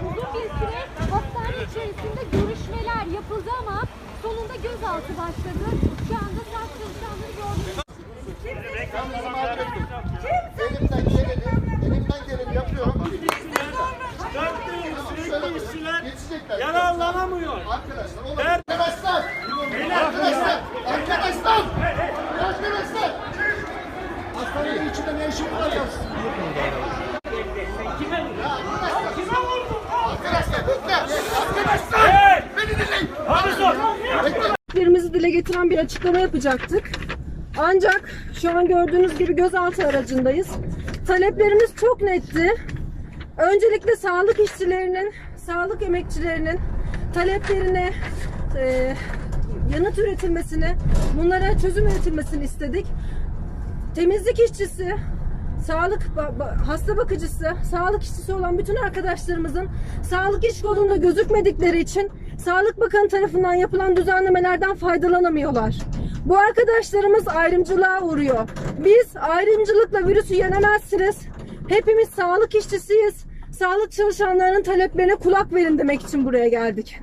Uzun bir süre hastane içerisinde görüşmeler yapıldı ama sonunda gözaltı başladı. Şu anda sağlık çalışanları gördük. Elimden geleni, elimden geleni yapıyorum. Sürekli işçiler Yetişecekler. yararlanamıyor. Arkadaşlar, oğlum. Arkadaşlar! Arkadaşlar! Arkadaşlar! Arkadaşlar! Hastanenin içinde ne işin var ya? Arkadaşlar dile getiren bir açıklama yapacaktık. Ancak şu an gördüğünüz gibi gözaltı aracındayız. Taleplerimiz çok netti. Öncelikle sağlık işçilerinin, sağlık emekçilerinin taleplerine e, yanıt üretilmesini, bunlara çözüm üretilmesini istedik. Temizlik işçisi, sağlık hasta bakıcısı, sağlık işçisi olan bütün arkadaşlarımızın sağlık iş kolunda gözükmedikleri için Sağlık Bakanı tarafından yapılan düzenlemelerden faydalanamıyorlar. Bu arkadaşlarımız ayrımcılığa uğruyor. Biz ayrımcılıkla virüsü yenemezsiniz. Hepimiz sağlık işçisiyiz. Sağlık çalışanlarının taleplerine kulak verin demek için buraya geldik.